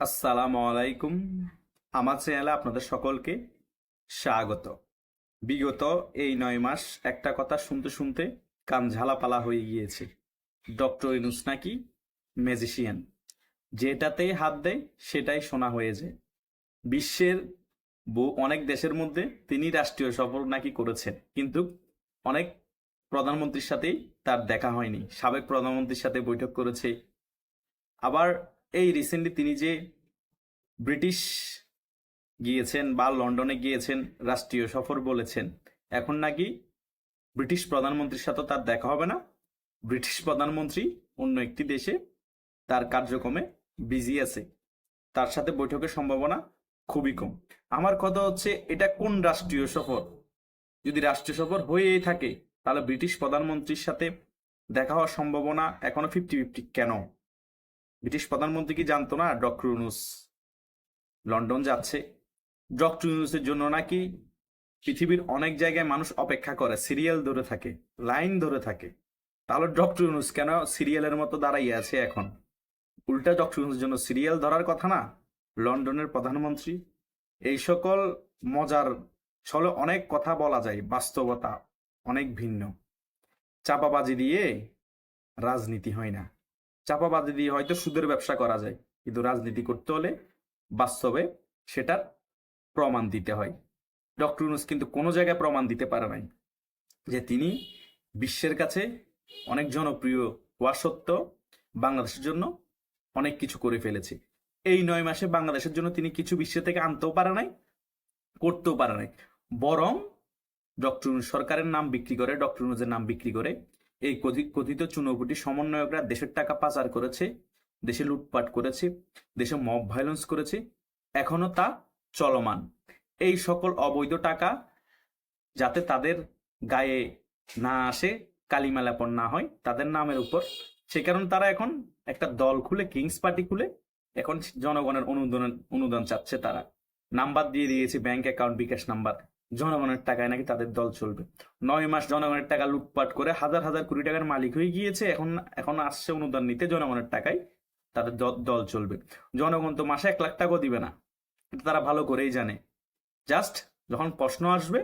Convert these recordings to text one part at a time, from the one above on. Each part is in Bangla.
আসসালামু আলাইকুম আমার চ্যানেলে আপনাদের সকলকে স্বাগত। বিগত এই নয় মাস একটা কথা শুনতে শুনতে কান ঝালাপালা হয়ে গিয়েছে। ডক্টর ইনুস নাকি ম্যাজিশিয়ান। যেটাতেই হাত দেয় সেটাই শোনা হয়ে যায়। বিশ্বের অনেক দেশের মধ্যে তিনি রাষ্ট্রীয় সফর নাকি করেছেন, কিন্তু অনেক প্রধানমন্ত্রীর সাথেই তার দেখা হয়নি। সাবেক প্রধানমন্ত্রীর সাথে বৈঠক করেছে। আবার এই রিসেন্টলি তিনি যে ব্রিটিশ গিয়েছেন বা লন্ডনে গিয়েছেন, রাষ্ট্রীয় সফর বলেছেন, এখন নাকি ব্রিটিশ প্রধানমন্ত্রীর সাথে তার দেখা হবে না। ব্রিটিশ প্রধানমন্ত্রী অন্য একটি দেশে তার কার্যক্রমে বিজি আছে। তার সাথে বৈঠকের সম্ভাবনা খুবই কম। আমার কথা হচ্ছে, এটা কোন রাষ্ট্রীয় সফর? যদি রাষ্ট্রীয় সফর হয়েই থাকে, তাহলে ব্রিটিশ প্রধানমন্ত্রীর সাথে দেখা হওয়ার সম্ভাবনা এখনও ফিফটি ফিফটি কেন? ব্রিটিশ প্রধানমন্ত্রী কি জানতো না ডক্টর ইউনুস লন্ডন যাচ্ছে? ডক্টর ইউনুসের জন্য নাকি পৃথিবীর অনেক জায়গায় মানুষ অপেক্ষা করে, সিরিয়াল ধরে থাকে, লাইন ধরে থাকে। তাহলে ডক্টর ইউনুস কেন সিরিয়ালের মতো দাঁড়াইয়ে আছে এখন? উল্টা ডক্টর ইউনুসের জন্য সিরিয়াল ধরার কথা না? লন্ডনের প্রধানমন্ত্রী এই সকল মজার ছলে অনেক কথা বলা যায়, বাস্তবতা অনেক ভিন্ন। চাপাবাজি দিয়ে রাজনীতি হয় না। চাপাবাজি দিয়ে হয়তো সুদের ব্যবসা করা যায়। কিন্তু রাজনীতি করতে হলে বাস্তবে সেটার প্রমাণ দিতে হয়। ডক্টর ইউনুস কিন্তু কোনো জায়গায় প্রমাণ দিতে পারে নাই যে তিনি বিশ্বের কাছে অনেক জনপ্রিয় হওয়া সত্ত্বেও বাংলাদেশের জন্য অনেক কিছু করে ফেলেছে। এই নয় মাসে বাংলাদেশের জন্য তিনি কিছু বিশ্ব থেকে আনতেও পারে নাই, করতেও পারে নাই। বরং ডক্টর সরকারের নাম বিক্রি করে, ডক্টর নাম বিক্রি করে এই কথি- কথিত চুনোপুটি সমন্বয়করা দেশের টাকা পাচার করেছে, দেশে লুটপাট করেছে, দেশে মব ভায়োলেন্স করেছে, এখনও তা চলমান। এই সকল অবৈধ টাকা যাতে তাদের গায়ে না আসে, কালিমালাপন না হয়, তাদের নামের উপর। সে কারণে তারা এখন একটা দল খুলে কিংস পার্টি খুলে, এখন জনগণের অনুদান অনুদান চাচ্ছে তারা। নাম্বার দিয়ে দিয়েছে ব্যাংক অ্যাকাউন্ট বিকাশ নাম্বার। জনগণের টাকায় নাকি তাদের দল চলবে। নয় মাস জনগণের টাকা লুটপাট করে হাজার হাজার কোটি টাকার মালিক হয়ে গিয়েছে, এখন এখন আসছে অনুদান নিতে জনগণের টাকায় তাদের দল চলবে। জনগণ তো মাসে এক লাখ টাকাও দিবে না তারা ভালো করেই জানে। জাস্ট যখন প্রশ্ন আসবে,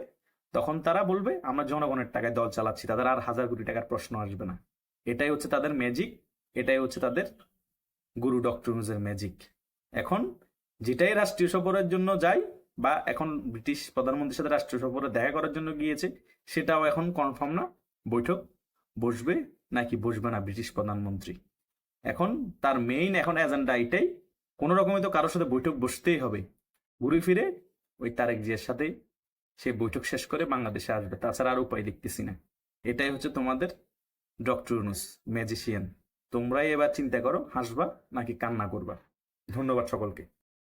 তখন তারা বলবে, আমরা জনগণের টাকায় দল চালাচ্ছি, তাদের আর হাজার কোটি টাকার প্রশ্ন আসবে না। এটাই হচ্ছে তাদের ম্যাজিক এটাই হচ্ছে তাদের গুরু ডক্টর ম্যাজিক এখন, যেটাই রাষ্ট্রীয় সফরের জন্য যায় বা এখন ব্রিটিশ প্রধানমন্ত্রীর সাথে রাষ্ট্রীয় সফরে দেখা করার জন্য গিয়েছে, সেটাও এখন কনফার্ম না। বৈঠক বসবে নাকি বসবে না ব্রিটিশ প্রধানমন্ত্রী? এখন তার মেইন এখন এজেন্ডা এটাই, কোনো রকমে তো কারোর সাথে বৈঠক বসতেই হবে। ঘুরে ফিরে ওই তারেক জিয়ার সাথে সে বৈঠক শেষ করে বাংলাদেশে আসবে। তাছাড়া আর উপায় দেখতেছি না। এটাই হচ্ছে তোমাদের ডক্টর ইউনুস ম্যাজিশিয়ান তোমরাই এবার চিন্তা করো, হাসবা নাকি কান্না করবা। ধন্যবাদ সকলকে।